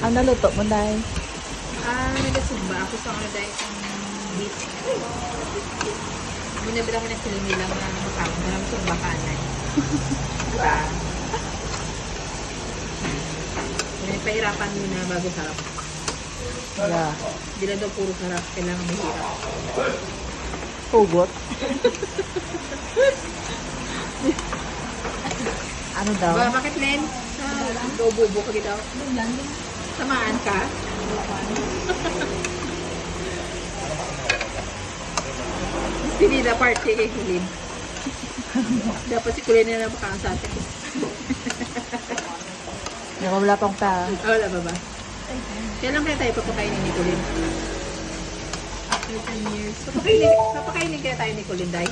Ano luto mo, Day? Ah, nagasugba ako sa mga dahil ng beach. Binabila ko ng silmi lang na makakain. Marami sugba kanan. Diba? May pahirapan muna bago sarap. Yeah. Hindi lang daw puro sarap. Kailangan may hirap. Hugot. ano daw? Ba, bakit, Len? Ah, Ikaw bubo ka gitaw. Samaan ka? Pinida party kay Kulin. Dapat si Kulin na nabakaan sa atin. Yung wala pang pa. Ah, wala ba ba? Kailan kaya tayo papakainin ni Kulin? After 10 years. Papakainin, papakainin kaya tayo ni Kulin, Day?